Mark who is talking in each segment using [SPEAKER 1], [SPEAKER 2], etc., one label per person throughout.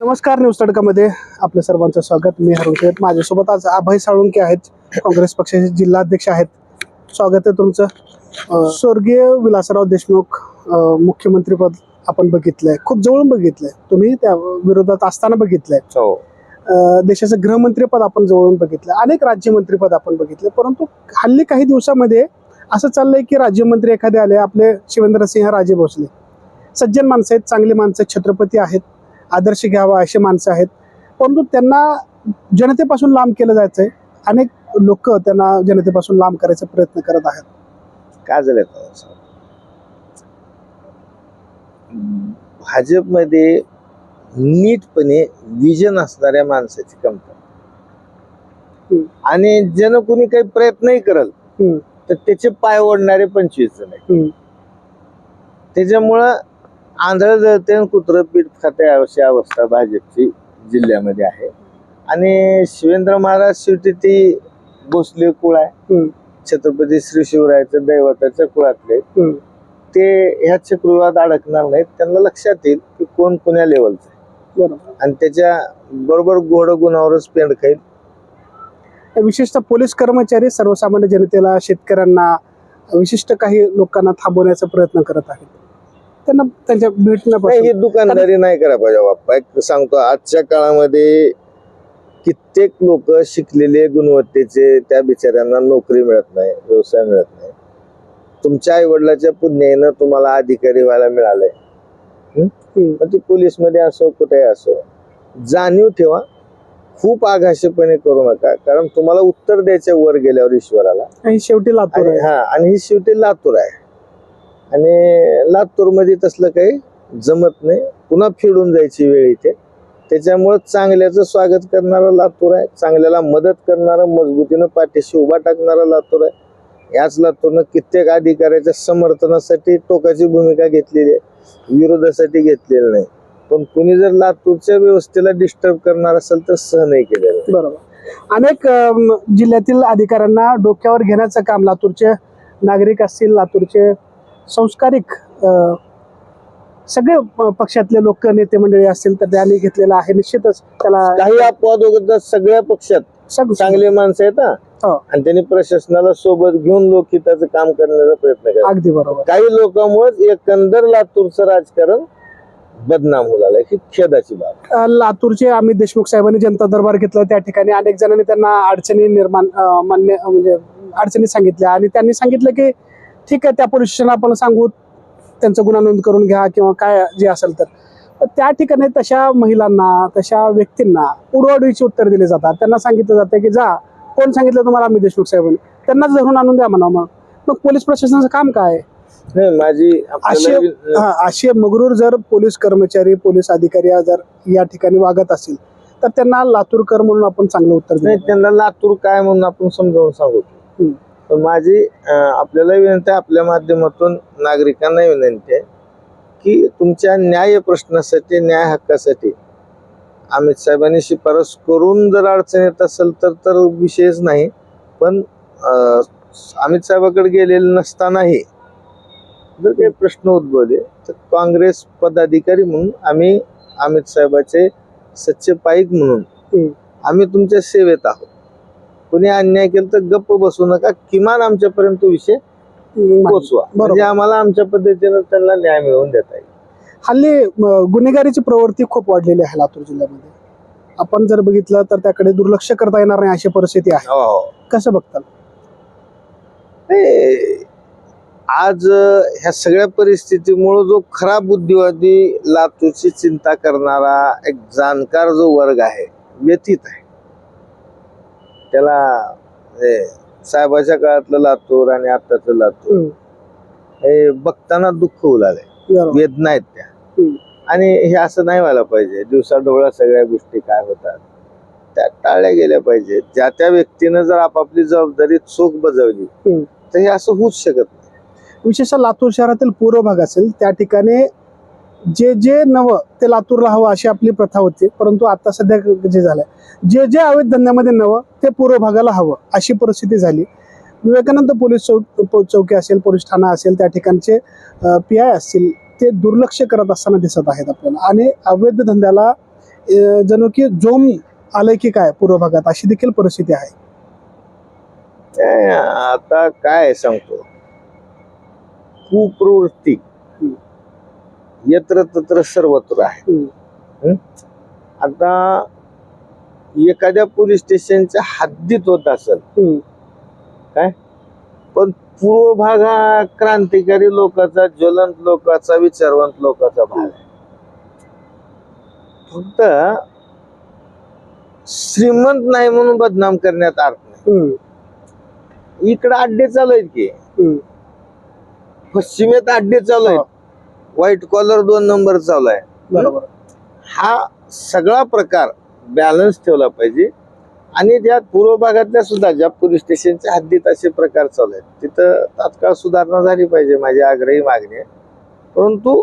[SPEAKER 1] नमस्कार न्यूज तडकामध्ये आपल्या सर्वांचं स्वागत. मी हरुण माझ्यासोबत आज अभय साळुंके आहेत. काँग्रेस पक्षाचे जिल्हाध्यक्ष आहेत. स्वागत आहे तुमचं. स्वर्गीय विलासराव देशमुख मुख्यमंत्रीपद आपण बघितलंय. खूप जवळून बघितलंय. तुम्ही त्या विरोधात असताना बघितलंय.
[SPEAKER 2] हो.
[SPEAKER 1] देशाचं गृहमंत्रीपद आपण जवळून बघितलं. अनेक राज्यमंत्रीपद आपण बघितले. परंतु हल्ली काही दिवसामध्ये असं चाललंय की राज्यमंत्री एखादे आले आपले शिवेंद्रसिंह राजे भोसले. सज्जन माणसं आहेत चांगली माणसं आहेत छत्रपती आहेत. आदर्श घ्यावा असे माणसं आहेत परंतु त्यांना जनतेपासून लांब केलं जायचंय अनेक लोक त्यांना जनतेपासून लांब करायचा प्रयत्न करत आहेत
[SPEAKER 2] काय झालं भाजपमध्ये नीटपणे विजन असणाऱ्या माणसाची कमतरता. आणि जन कोणी काही प्रयत्नही करल. तर त्याचे पाय ओढणारे पंचवीस जण आहेत. त्याच्यामुळं आंधळ जळते आणि कुत्रं पीठ खाते अशी अवस्था भाजपची जिल्ह्यामध्ये आहे. आणि शिवेंद्र महाराज शेवटी ती भोसले कुळ आहे. छत्रपती श्री शिवरायाच्या दैवताच्या कुळातले. ते ह्या चक्रीवाद अडकणार नाहीत. त्यांना लक्षात येईल की कोण कोण्या लेवलचं आहे. आणि त्याच्या बरोबर गोड गुणावरच पेंड खाईल.
[SPEAKER 1] विशेषतः पोलीस कर्मचारी सर्वसामान्य जनतेला शेतकऱ्यांना विशिष्ट काही लोकांना थांबवण्याचा प्रयत्न करत आहेत. त्यांना त्यांच्या भेटण्यापासून
[SPEAKER 2] ही दुकानदारी नाही करा पाहिजे बाप्पा. एक सांगतो आजच्या काळामध्ये कित्येक लोक शिकलेले गुणवत्तेचे त्या बिचाऱ्यांना नोकरी मिळत नाही व्यवसाय मिळत नाही. तुमच्या आई वडिलाच्या पुण्यानं तुम्हाला अधिकारी व्हायला मिळालंय. ती पोलीसमध्ये असो कुठेही असो जाणीव ठेवा. खूप आघाशीपणे करू नका. कारण तुम्हाला उत्तर द्यायचं वर गेल्यावर ईश्वराला.
[SPEAKER 1] आणि शेवटी लातूर आहे.
[SPEAKER 2] हा आणि ही शेवटी लातूर आहे. आणि लातूरमध्ये तसलं काही जमत नाही. पुन्हा फिरून जायची वेळ इथे. त्याच्यामुळं चांगल्याचं स्वागत करणारं लातूर आहे. चांगल्याला मदत करणारं मजबूतीनं पाठीशी उभा टाकणारा लातूर आहे. याच लातूरनं कित्येक अधिकाऱ्याच्या समर्थनासाठी टोकाची भूमिका घेतलेली आहे. विरोधासाठी घेतलेली नाही. पण कुणी जर लातूरच्या व्यवस्थेला डिस्टर्ब करणार असेल तर सहनही केलेलं
[SPEAKER 1] बरोबर. अनेक जिल्ह्यातील अधिकाऱ्यांना डोक्यावर घेण्याचं काम लातूरचे नागरिक असतील लातूरचे संस्कारिक सगळे पक्षातले लोक नेते मंडळी असतील तर त्यांनी घेतलेलं आहे. निश्चितच त्याला
[SPEAKER 2] काही अपवाद वगैरे सगळ्या पक्षात. चांगले माणसं आहेत हा. आणि त्यांनी प्रशासनाला सोबत घेऊन लोकहिताचं काम करण्याचा प्रयत्न केला.
[SPEAKER 1] अगदी बरोबर.
[SPEAKER 2] काही लोकांमुळे एकंदर लातूरचं राजकारण बदनाम होऊ ही खेदाची बाब
[SPEAKER 1] लातूरचे अमित देशमुख साहेबांनी जनता दरबार घेतला त्या ठिकाणी. अनेक जणांनी त्यांना अडचणी निर्माण मान्य म्हणजे अडचणी सांगितल्या. आणि त्यांनी सांगितलं की ठीक आहे त्या पोलीस आपण सांगू. त्यांचा गुन्हा नोंद करून घ्या किंवा काय जे असेल तर. त्या ठिकाणी तशा महिलांना तशा व्यक्तींना उडवाडवीची उत्तर दिली जातात. त्यांना सांगितलं जातं की जा कोण सांगितलं तुम्हाला? अमित देशमुख साहेबांनी त्यांनाच धरून आणून द्या म्हणा मग मग पोलीस प्रशासनाचं काम काय
[SPEAKER 2] माझी
[SPEAKER 1] असे मगरूर जर पोलीस कर्मचारी पोलीस अधिकारी जर या ठिकाणी वागत असतील तर त्यांना लातूरकर म्हणून आपण चांगलं उत्तर
[SPEAKER 2] नाही त्यांना लातूर काय म्हणून आपण समजावून सांगू. पण माझी आपल्याला विनंती आहे आपल्या माध्यमातून नागरिकांना विनंती आहे की तुमच्या न्याय प्रश्नासाठी न्याय हक्कासाठी अमित साहेबांनी शिफारस करून जर अडचण येत असेल तर तर विषयच नाही पण अमित साहेबाकडे गेलेले नसतानाही जर काही प्रश्न उद्भवले तर काँग्रेस पदाधिकारी म्हणून आम्ही अमित साहेबाचे सच्चे पाईक म्हणून. आम्ही तुमच्या सेवेत आहोत कोणी अन्याय केला तर गप्प बसू नका. किमान आमच्यापर्यंत तो विषय पोचवा. म्हणजे आम्हाला आमच्या पद्धतीनं त्यांना न्याय मिळवून देता येईल.
[SPEAKER 1] हल्ली गुन्हेगारीची प्रवृत्ती खूप वाढलेली आहे लातूर जिल्ह्यामध्ये. आपण जर बघितलं तर त्याकडे दुर्लक्ष करता येणार नाही अशी परिस्थिती आहे.
[SPEAKER 2] हो, हो.
[SPEAKER 1] कसं बघताल?
[SPEAKER 2] हे, आज ह्या सगळ्या परिस्थितीमुळे जो खरा बुद्धिवादी लातूरची चिंता करणारा एक जाणकार जो वर्ग आहे व्यतीत आहे. त्याला हे, साहेबाच्या काळातलं लातूर आणि आताचं लातूर. हे बघताना दुःख होऊ लागले
[SPEAKER 1] बरोबर.
[SPEAKER 2] वेदना आहेत त्या
[SPEAKER 1] हम्म.
[SPEAKER 2] आणि हे असं नाही व्हायला पाहिजे दिवसा डोळा सगळ्या गोष्टी काय होतात त्या टाळल्या गेल्या पाहिजेत ज्या त्या व्यक्तीनं जर आपापली जबाबदारी चोख बजावली
[SPEAKER 1] हम्म.
[SPEAKER 2] तर हे असं होऊच शकत नाही
[SPEAKER 1] विशेषतः लातूर शहरातील पूर्व भाग असेल त्या ठिकाणी जे जे नवं ते लातूरला हवं अशी आपली प्रथा होती परंतु आता सध्या जे झालंय. जे जे अवैध धंद्यामध्ये नवं ते पूर्व भागाला हवं अशी परिस्थिती झाली. विवेकानंद पोलीस चौक चौकी असेल पोलीस ठाणा असेल त्या ठिकाणचे पी आय असतील ते दुर्लक्ष करत असताना दिसत आहेत आपल्याला. आणि अवैध धंद्याला जणू की जोम आलंय की काय पूर्व भागात अशी देखील परिस्थिती आहे.
[SPEAKER 2] आता काय सांगतो? कुप्रवृत्ती. यत्र तत्र सर्वत्र आहे. आता एखाद्या पोलीस स्टेशनच्या हद्दीत होत असेल
[SPEAKER 1] हम्म.
[SPEAKER 2] पण पूर्व भाग हा क्रांतिकारी लोकांचा ज्वलंत लोकांचा विचारवंत लोकांचा भाग आहे फक्त श्रीमंत नाही म्हणून बदनाम करण्यात अर्थ नाही. इकडे अड्डे चालू आहेत की. पश्चिमेत अड्डे चालू आहेत व्हाईट कॉलर दोन नंबर चालू आहे.
[SPEAKER 1] बरोबर.
[SPEAKER 2] हा सगळा प्रकार बॅलन्स ठेवला पाहिजे. आणि त्या पूर्व भागातल्या सुद्धा ज्या पोलीस स्टेशनच्या हद्दीत असे प्रकार चालू आहेत तिथं तात्काळ सुधारणा झाली पाहिजे माझी आग्रही मागणी आहे. परंतु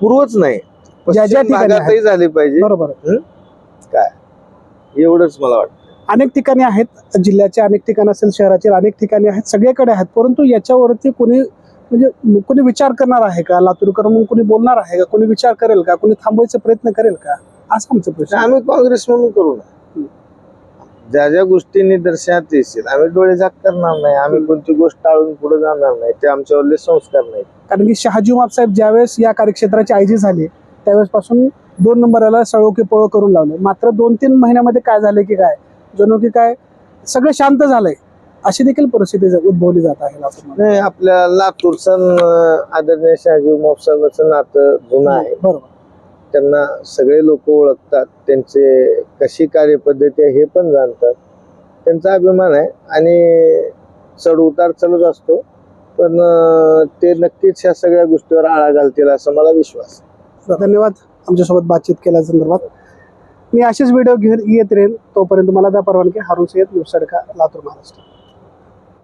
[SPEAKER 2] पूर्वच नाही भागातही झाली पाहिजे.
[SPEAKER 1] बरोबर.
[SPEAKER 2] एवढंच मला वाटतं.
[SPEAKER 1] अनेक ठिकाणी आहेत जिल्ह्याच्या अनेक ठिकाणी असेल शहराचे अनेक ठिकाणी आहेत सगळीकडे आहेत परंतु याच्यावरती कोणी म्हणजे कोणी विचार करणार आहे का? लातूरकर म्हणून कोणी बोलणार आहे का? कोणी विचार करेल का? कोणी थांबवायचा प्रयत्न करेल का? असा आमचा प्रश्न.
[SPEAKER 2] आम्ही काँग्रेस म्हणून करू ना. ज्या ज्या गोष्टी निदर्शनात येतील आम्ही डोळे झाक करणार नाही. आम्ही कोणती गोष्ट टाळून पुढे जाणार नाही ते आमच्यावरले संस्कार नाही
[SPEAKER 1] कारण की शहाजी साहेब ज्यावेळेस या कार्यक्षेत्राचे आयजी झाले त्यावेळेस पासून दोन नंबरला सळो पळ करून लावले. मात्र दोन तीन महिन्यामध्ये काय झाले की काय? जणू की काय सगळं शांत झालंय. अशी देखील परिस्थिती उद्भवली जात आहे.
[SPEAKER 2] नाही आपल्या लातूरचं आदरणीय शहाजी मोफसाहेबाचं नातं जुनं आहे.
[SPEAKER 1] बरोबर.
[SPEAKER 2] त्यांना सगळे लोक ओळखतात त्यांचे कशी कार्यपद्धती आहे हे पण जाणतात. त्यांचा अभिमान आहे आणि चढ उतार चालत असतो पण ते नक्कीच ह्या सगळ्या गोष्टीवर आळा घालतील असा मला विश्वास आहे.
[SPEAKER 1] धन्यवाद आमच्यासोबत बातचीत केल्या संदर्भात. मी असेच व्हिडिओ घेऊन येत राहील तोपर्यंत मला त्या परवानगी. हारून सडका लातूर महाराष्ट्र.